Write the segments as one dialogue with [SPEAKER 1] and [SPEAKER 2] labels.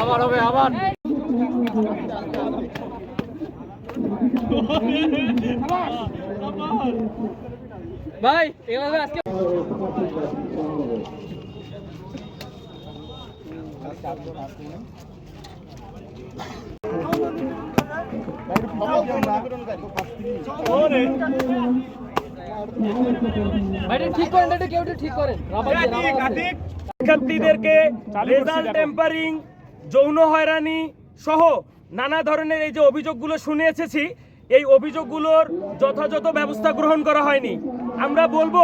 [SPEAKER 1] আবার হবে আবার ভাই এভাবে আজকে ভাই এটা
[SPEAKER 2] শিক্ষার্থীদেরকে রেজাল্ট টেম্পারিং, যৌন হয়রানি সহ নানা ধরনের এই যে অভিযোগগুলো শুনে এসেছি, এই অভিযোগগুলোর যথাযথ ব্যবস্থা গ্রহণ করা হয়নি। আমরা বলব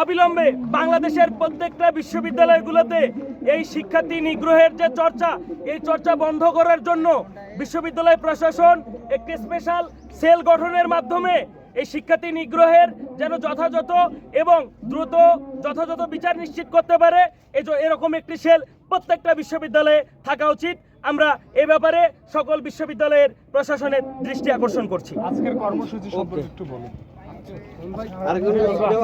[SPEAKER 2] অবিলম্বে বাংলাদেশের প্রত্যেকটা বিশ্ববিদ্যালয়গুলোতে এই শিক্ষার্থী নিগ্রহের যে চর্চা এই চর্চা বন্ধ করার জন্য বিশ্ববিদ্যালয় প্রশাসন একটি স্পেশাল সেল গঠনের মাধ্যমে এই শিক্ষার্থী নিগ্রহের যেন যথাযথ এবং দ্রুত যথাযথ বিচার নিশ্চিত করতে পারে এই যে এরকম একটি সেল প্রত্যেকটা বিশ্ববিদ্যালয়ে থাকা উচিত। আমরা এ ব্যাপারে সকল বিশ্ববিদ্যালয়ের প্রশাসনের দৃষ্টি আকর্ষণ করছি।
[SPEAKER 3] আজকের কর্মসূচি সম্পর্কে একটু বলুন।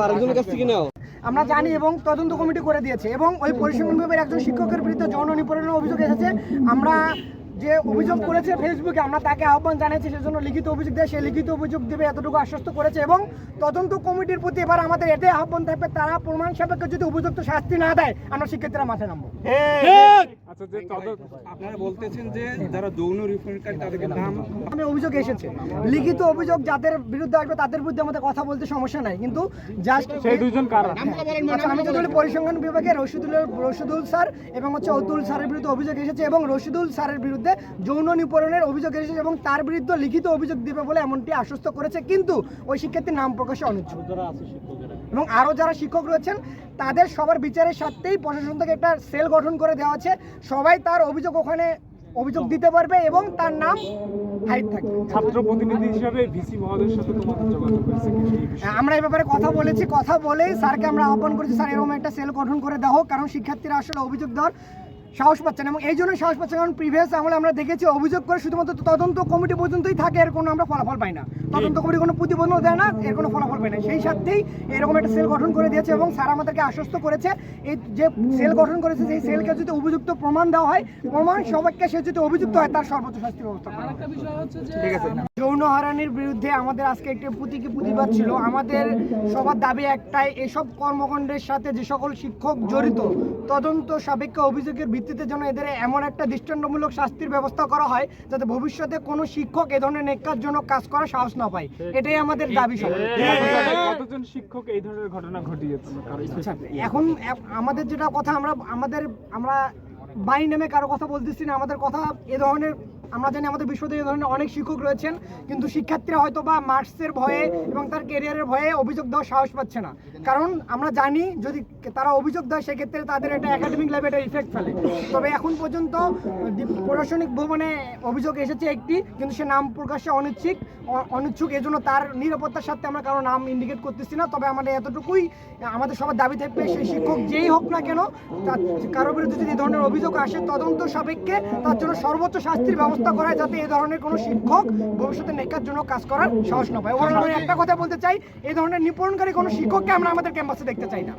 [SPEAKER 1] আরেকজনের কাছ থেকে নাও।
[SPEAKER 4] আমরা জানি এবং তদন্ত কমিটি করে দিয়েছে এবং ওই পরিসংখ্যান বিভাগের একজন শিক্ষকের বিরুদ্ধে যৌন নিপীড়নের অভিযোগ এসেছে। আমরা যে অভিযোগ করেছে ফেসবুকে আমরা তাকে আহ্বান জানিয়েছি সেজন্য লিখিত অভিযোগ দেয়। সে লিখিত অভিযোগ দেবে এতটুকু আশ্বস্ত করেছে এবং তদন্ত কমিটির প্রতি এবার আমাদের এটাই আহ্বান থাকবে। তারা প্রমাণ সাপেক্ষে যদি উপযুক্ত শাস্তি না দেয় আমরা শিক্ষার্থীরা মাঠে নামবো।
[SPEAKER 3] আচ্ছা যে আপনারা বলতেছেন যে যারা যৌন রিফারেন্সকারী তাদেরকে নাম
[SPEAKER 4] আমি অভিযোগ এসেছে। লিখিত অভিযোগ যাদের বিরুদ্ধে আসবে তাদের বিরুদ্ধে আমাদের কথা বলতে সমস্যা নাই কিন্তু জাস্ট
[SPEAKER 3] সেই দুইজন কারা?
[SPEAKER 4] আচ্ছা আমি যদি বলি পরিসংখ্যান বিভাগে রশিদুল রশিদুল স্যার এবং হচ্ছে অতুল স্যারের বিরুদ্ধে অভিযোগ এসেছে এবং রশিদুল স্যারের বিরুদ্ধে যৌন নিপীড়নের অভিযোগ এসেছে এবং তার বিরুদ্ধে লিখিত অভিযোগ দিবে বলে এমনটি আশ্বস্ত করেছে কিন্তু ওই শিক্ষার্থীর নাম প্রকাশে অনিচ্ছুক। এবং আরও যারা শিক্ষক রয়েছেন তাদের সবার বিচারের সাথেই প্রশাসন থেকে একটা সেল গঠন করে দেওয়া আছে সবাই তার অভিযোগ ওখানে অভিযোগ দিতে পারবে এবং তার নাম হাইট থাকবে।
[SPEAKER 3] ছাত্র প্রতিনিধি হিসেবে ভিসি মহোদয়ের সাথে তোমাদের যোগাযোগ হয়েছে বিষয়ে?
[SPEAKER 4] আমরা এই ব্যাপারে কথা বলেছি। কথা বলেই স্যারকে আমরা আহ্বান করেছি স্যার এরকম একটা সেল গঠন করে দেওয়া হোক কারণ শিক্ষার্থীরা আসলে অভিযোগ দেওয়ার সাহস পাচ্ছেন এবং এই জন্যই সাহস পাচ্ছেন কারণ প্রিভিয়াস আমলে আমরা দেখেছি অভিযোগ করে শুধুমাত্র তদন্ত কমিটি পর্যন্তই থাকে এর কোনো আমরা ফলাফল পাই না। তদন্ত কমিটি কোনো প্রতিবেদনও দেয় না এর কোনো ফলাফল পাই না। সেই সাথেই এরকম একটা সেল গঠন করে দিয়েছে এবং স্যার আমাদেরকে আশ্বস্ত করেছে এই যে সেল গঠন করেছে সেই সেলকে যদি উপযুক্ত প্রমাণ দেওয়া হয় প্রমাণ সবাইকে সে যদি অভিযুক্ত হয় তার সর্বোচ্চ শাস্তি ব্যবস্থা করা হবে।
[SPEAKER 1] একটা বিষয় হচ্ছে যে
[SPEAKER 4] যৌন হয়রানির বিরুদ্ধে আমাদের আজকে একটি প্রতীকী প্রতিবাদ ছিল। আমাদের সবার দাবি একটাই এসব কর্মকাণ্ডের সাথে যে সকল শিক্ষক জড়িত তদন্ত সাপেক্ষ অভিযোগের ভিত্তিতে যেন এদের এমন একটা দৃষ্টান্তমূলক শাস্তির ব্যবস্থা করা হয় যাতে ভবিষ্যতে কোনো শিক্ষক এ ধরনের নেককার জন্য কাজ করার সাহস না পায়। এটাই আমাদের দাবি সব
[SPEAKER 3] কতজন শিক্ষক এই ধরনের ঘটনা ঘটিয়েছে?
[SPEAKER 4] আচ্ছা এখন আমাদের যেটা কথা আমরা আমাদের আমরা বাই নেমে কারও কথা বলতেছি না আমাদের কথা এ ধরনের আমরা জানি আমাদের বিশ্ববিদ্যালয়ে ধরনের অনেক শিক্ষক রয়েছেন, কিন্তু শিক্ষার্থীরা হয়তো বা মার্কসের ভয়ে এবং তার কেরিয়ারের ভয়ে অভিযোগ দেওয়ার সাহস পাচ্ছে না। কারণ আমরা জানি যদি তারা অভিযোগ দেয়, সেক্ষেত্রে তাদের একটা একাডেমিক লাইফে একটা ইফেক্ট ফেলে। তবে এখন পর্যন্ত প্রশাসনিক ভবনে অভিযোগ এসেছে একটি, কিন্তু সে নাম প্রকাশে অনিচ্ছুক অনিচ্ছুক, এজন্য তার নিরাপত্তার সাথে আমরা কারও নাম ইন্ডিকেট করতেছি না। তবে আমাদের এতটুকুই, আমাদের সবার দাবি থাকবে সেই শিক্ষক যেই হোক না কেন কারোর বিরুদ্ধে যদি এই ধরনের অভিযোগ আসে তদন্ত সাপেক্ষে তার জন্য সর্বোচ্চ শাস্তির ব্যবস্থা করা হয় যাতে এই ধরনের কোনো শিক্ষক ভবিষ্যতে নেকার জন্য কাজ করার সাহস না পায়। ওখানে আমি একটা কথা বলতে চাই এই ধরনের নিপণকারী কোনো শিক্ষককে আমরা আমাদের ক্যাম্পাসে দেখতে চাই না।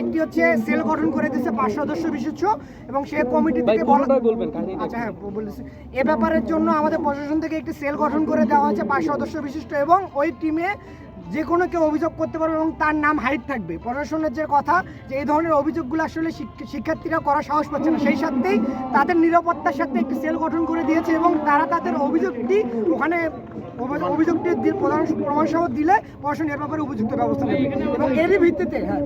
[SPEAKER 4] একটি হচ্ছে সেল গঠন করে দিয়েছে পাঁচ সদস্য বিশিষ্ট এবং সে কমিটি থেকে বলা আচ্ছা হ্যাঁ বলেছি। এ ব্যাপারের জন্য আমাদের প্রশাসন থেকে একটি সেল গঠন করে দেওয়া হয়েছে পাঁচ সদস্য বিশিষ্ট এবং ওই টিমে যে কোনো কেউ অভিযোগ করতে পারবে এবং তার নাম হাইট থাকবে। প্রশাসনের যে কথা, যে এই ধরনের অভিযোগগুলো আসলে শিক- শিক্ষার্থীরা করা সাহস পাচ্ছে না। সেই সাথেই তাদের নিরাপত্তার সাথে একটি সেল গঠন করে দিয়েছে এবং তারা তাদের অভিযোগটি ওখানে অভিযোগটি প্রধান প্রমাণ সহ দিলে প্রশাসন এর ব্যাপারে উপযুক্ত ব্যবস্থা নেবে। এবং এরই ভিত্তিতে হ্যাঁ।